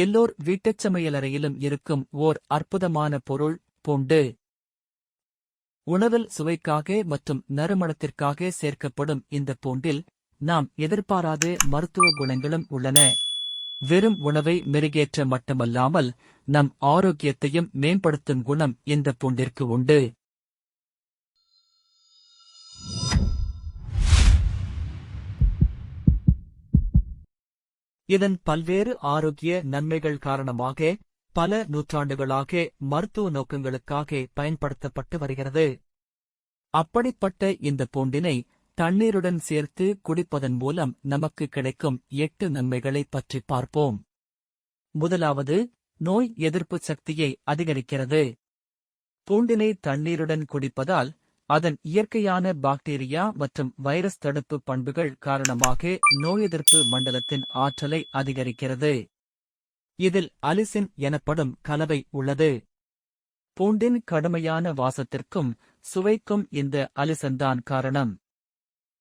எல்லோர் வீட்டுச் சமையலறையிலும் இருக்கும் ஓர் அற்புதமான பொருள் பூண்டு. உணவில் சுவைக்காக மற்றும் நறுமணத்திற்காக சேர்க்கப்படும் இந்த பூண்டில் நாம் எதிர்பாராத மருத்துவ குணங்களும் உள்ளன. வெறும் உணவை மெருகேற்ற மட்டுமல்லாமல் நம் ஆரோக்கியத்தையும் மேம்படுத்தும் குணம் இந்த பூண்டிற்கு உண்டு. இதன் பல்வேறு ஆரோக்கிய நன்மைகள் காரணமாக பல நூற்றாண்டுகளாக மருத்துவ நோக்கங்களுக்காக பயன்படுத்தப்பட்டு வருகிறது. அப்படிப்பட்ட இந்த பூண்டினை தண்ணீருடன் சேர்த்து குடிப்பதன் மூலம் நமக்கு கிடைக்கும் எட்டு நன்மைகளைப் பற்றி பார்ப்போம். முதலாவது நோய் எதிர்ப்பு சக்தியை அதிகரிக்கிறது. பூண்டினை தண்ணீருடன் குடிப்பதால் அதன் இயற்கையான பாக்டீரியா மற்றும் வைரஸ் தடுப்பு பண்புகள் காரணமாக நோய் எதிர்ப்பு மண்டலத்தின் ஆற்றலை அதிகரிக்கிறது. இதில் அலிசின் எனப்படும் கலவை உள்ளது. பூண்டின் கடுமையான வாசத்திற்கும் சுவைக்கும் இந்த அலிசன்தான் காரணம்.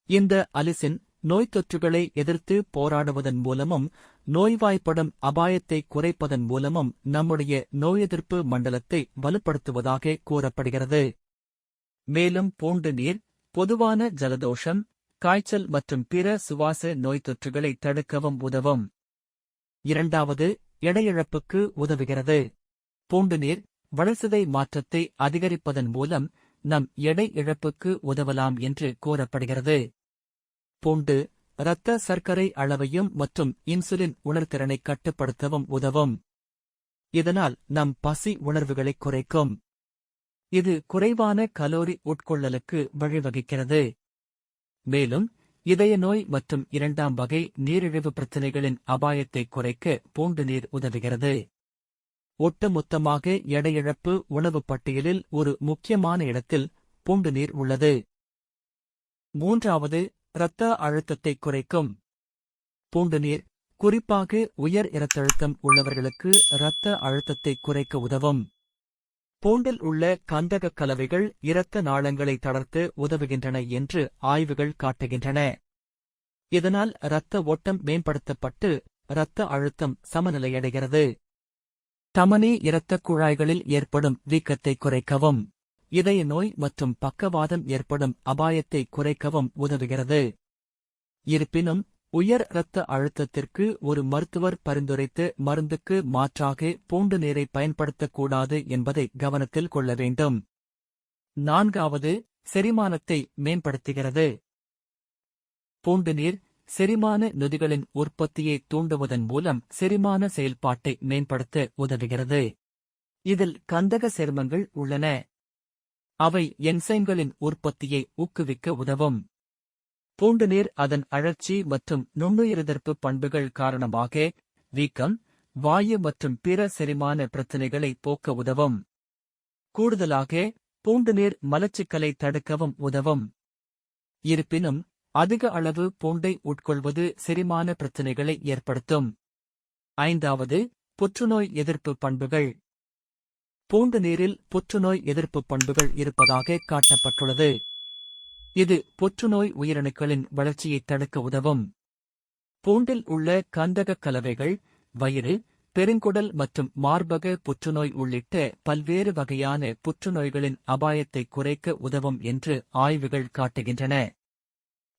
இந்த அலிசின் நோய் தொற்றுகளை எதிர்த்து போராடுவதன் மூலமும் நோய்வாய்ப்படும் அபாயத்தை குறைப்பதன் மூலமும் நம்முடைய நோய் எதிர்ப்பு மண்டலத்தை வலுப்படுத்துவதாக கூறப்படுகிறது. மேலும் பூண்டு நீர் பொதுவான ஜலதோஷம் காய்ச்சல் மற்றும் பிற சுவாச நோய் தொற்றுகளை தடுக்கவும் உதவும். இரண்டாவது எடையிழப்புக்கு உதவுகிறது. பூண்டு நீர் வளர்சிதை மாற்றத்தை அதிகரிப்பதன் மூலம் நம் எடை இழப்புக்கு உதவலாம் என்று கூறப்படுகிறது. பூண்டு இரத்த சர்க்கரை அளவையும் மற்றும் இன்சுலின் உணர்திறனை கட்டுப்படுத்தவும் உதவும். இதனால் நம் பசி உணர்வுகளை குறைக்கும். இது குறைவான கலோரி உட்கொள்ளலுக்கு வழிவகுக்கிறது. மேலும் இதய நோய் மற்றும் இரண்டாம் வகை நீரிழிவு பிரச்சினைகளின் அபாயத்தை குறைக்க பூண்டு நீர் உதவுகிறது. ஒட்டுமொத்தமாக எடையிழப்பு உணவு பட்டியலில் ஒரு முக்கியமான இடத்தில் பூண்டு நீர் உள்ளது. மூன்றாவது இரத்த அழுத்தத்தை குறைக்கும். பூண்டு நீர் குறிப்பாக உயர் இரத்தழுத்தம் உள்ளவர்களுக்கு இரத்த அழுத்தத்தை குறைக்க உதவும். பூண்டில் உள்ள கந்தகக் கலவைகள் இரத்த நாளங்களை தளர்த்து உதவுகின்றன என்று ஆய்வுகள் காட்டுகின்றன. இதனால் இரத்த ஓட்டம் மேம்படுத்தப்பட்டு இரத்த அழுத்தம் சமநிலையடைகிறது. தமனி இரத்தக் குழாய்களில் ஏற்படும் வீக்கத்தை குறைக்கவும் இதய நோய் மற்றும் பக்கவாதம் ஏற்படும் அபாயத்தை குறைக்கவும் உதவுகிறது. இருப்பினும் உயர் இரத்த அழுத்தத்திற்கு ஒரு மருத்துவர் பரிந்துரைத்த மருந்துக்கு மாற்றாக பூண்டு நீரை பயன்படுத்தக்கூடாது என்பதை கவனத்தில் கொள்ள வேண்டும். நான்காவது செரிமானத்தை மேம்படுத்துகிறது. பூண்டு நீர் செரிமான நொதிகளின் உற்பத்தியை தூண்டுவதன் மூலம் செரிமான செயல்பாட்டை மேம்படுத்த உதவுகிறது. இதில் கந்தக சேர்மங்கள் உள்ளன. அவை என்சைம்களின் உற்பத்தியை ஊக்குவிக்க உதவும். பூண்டு நீர் அதன் அழற்சி மற்றும் நுண்ணுயிரெதிர்ப்பு பண்புகள் காரணமாக வீக்கம் வாயு மற்றும் பிற செரிமான பிரச்சினைகளை போக்க உதவும். கூடுதலாக பூண்டு நீர் மலச்சிக்கலை தடுக்கவும் உதவும். இருப்பினும் அதிக அளவு பூண்டை உட்கொள்வது செரிமான பிரச்சினைகளை ஏற்படுத்தும். ஐந்தாவது புற்றுநோய் எதிர்ப்பு பண்புகள். பூண்டு நீரில் புற்றுநோய் எதிர்ப்பு பண்புகள் இருப்பதாக காட்டப்பட்டுள்ளது. இது புற்றுநோய் உயிரணுக்களின் வளர்ச்சியை தடுக்க உதவும். பூண்டில் உள்ள கந்தகக் கலவைகள் வயிறு பெருங்குடல் மற்றும் மார்பக புற்றுநோய் உள்ளிட்ட பல்வேறு வகையான புற்றுநோய்களின் அபாயத்தை குறைக்க உதவும் என்று ஆய்வுகள் காட்டுகின்றன.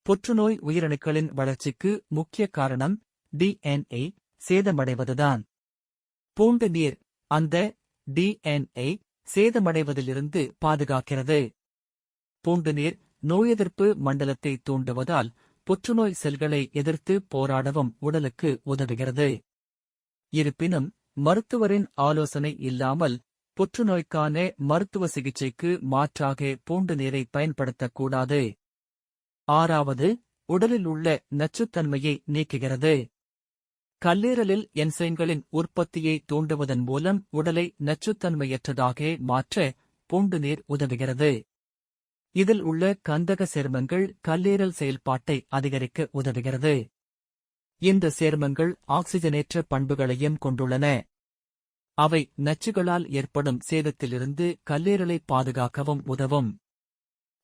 புற்றுநோய் உயிரணுக்களின் வளர்ச்சிக்கு முக்கிய காரணம் டிஎன்ஏ சேதமடைவதுதான். பூண்டு நீர் அந்த டிஎன்ஏ சேதமடைவதிலிருந்து பாதுகாக்கிறது. பூண்டு நீர் நோய் எதிர்ப்பு மண்டலத்தை தூண்டுவதால் புற்றுநோய் செல்களை எதிர்த்து போராடவும் உடலுக்கு உதவுகிறது. இருப்பினும் மருத்துவரின் ஆலோசனை இல்லாமல் புற்றுநோய்க்கான மருத்துவ சிகிச்சைக்கு மாற்றாக பூண்டு நீரை பயன்படுத்தக்கூடாது. ஆறாவது உடலில் உள்ள நச்சுத்தன்மையை நீக்குகிறது. கல்லீரலில் என்சைன்களின் உற்பத்தியை தூண்டுவதன் மூலம் உடலை நச்சுத்தன்மையற்றதாக மாற்ற பூண்டு நீர் உதவுகிறது. இதில் உள்ள கந்தக சேர்மங்கள் கல்லீரல் செயல்பாட்டை அதிகரிக்க உதவுகிறது. இந்த சேர்மங்கள் ஆக்சிஜனேற்ற பண்புகளையும் கொண்டுள்ளன. அவை நச்சுகளால் ஏற்படும் சேதத்திலிருந்து கல்லீரலை பாதுகாக்கவும் உதவும்.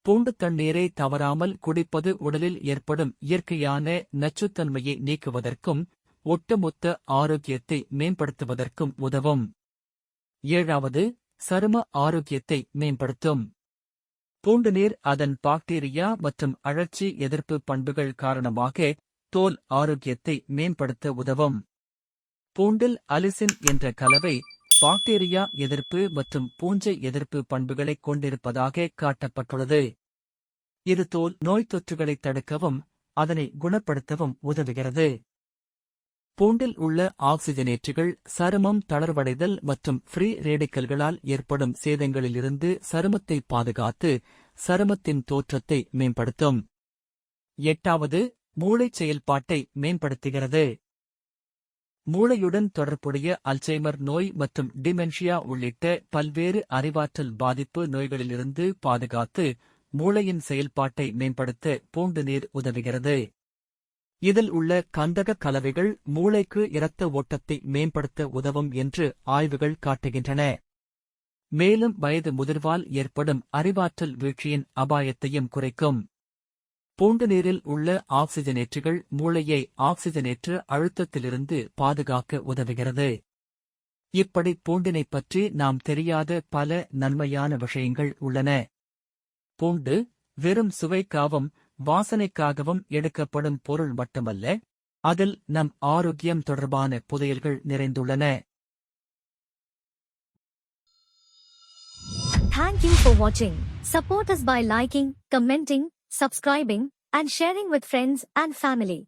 பூண்டு தண்ணீரை தவறாமல் குடிப்பது உடலில் ஏற்படும் இயற்கையான நச்சுத்தன்மையை நீக்குவதற்கும் ஒட்டுமொத்த ஆரோக்கியத்தை மேம்படுத்துவதற்கும் உதவும். ஏழாவது சரும ஆரோக்கியத்தை மேம்படுத்தும். பூண்டு நீர் அதன் பாக்டீரியா மற்றும் அழற்சி எதிர்ப்பு பண்புகள் காரணமாக தோல் ஆரோக்கியத்தை மேம்படுத்த உதவும். பூண்டில் அலிசின் என்ற கலவை பாக்டீரியா எதிர்ப்பு மற்றும் பூஞ்சை எதிர்ப்பு பண்புகளைக் கொண்டிருப்பதாக காட்டப்பட்டுள்ளது. இது தோல் நோய் தொற்றுகளை தடுக்கவும் அதனை குணப்படுத்தவும் உதவுகிறது. பூண்டில் உள்ள ஆக்சிஜனேற்றிகள் சருமம் தளர்வடைதல் மற்றும் ஃப்ரீ ரேடிக்கல்களால் ஏற்படும் சேதங்களிலிருந்து சருமத்தை பாதுகாத்து சருமத்தின் தோற்றத்தை மேம்படுத்தும். எட்டாவது மூளைச் செயல்பாட்டை மேம்படுத்துகிறது. மூளையுடன் தொடர்புடைய அல்சைமர் நோய் மற்றும் டிமென்ஷியா உள்ளிட்ட பல்வேறு அறிவாற்றல் பாதிப்பு நோய்களிலிருந்து பாதுகாத்து மூளையின் செயல்பாட்டை மேம்படுத்த பூண்டு நீர் உதவுகிறது. இதில் உள்ள கந்தக கலவைகள் மூளைக்கு இரத்த ஓட்டத்தை மேம்படுத்த உதவும் என்று ஆய்வுகள் காட்டுகின்றன. மேலும் வயது முதிர்வால் ஏற்படும் அறிவாற்றல் வீழ்ச்சியின் அபாயத்தையும் குறைக்கும். பூண்டு நீரில் உள்ள ஆக்சிஜனேற்றுகள் மூளையை ஆக்சிஜனேற்ற அழுத்தத்திலிருந்து பாதுகாக்க உதவுகிறது. இப்படி பூண்டினைப் பற்றி நாம் தெரியாத பல நன்மையான விஷயங்கள் உள்ளன. பூண்டு வெறும் சுவைக்காவும் வாசனைக்காகவும் எடுக்கப்படும் பொருள் மட்டுமல்ல அதில் நம் ஆரோக்கியம் தொடர்பான புதையல்கள் நிறைந்துள்ளன Thank you for watching. Support us by liking, commenting, subscribing, and sharing with friends and family.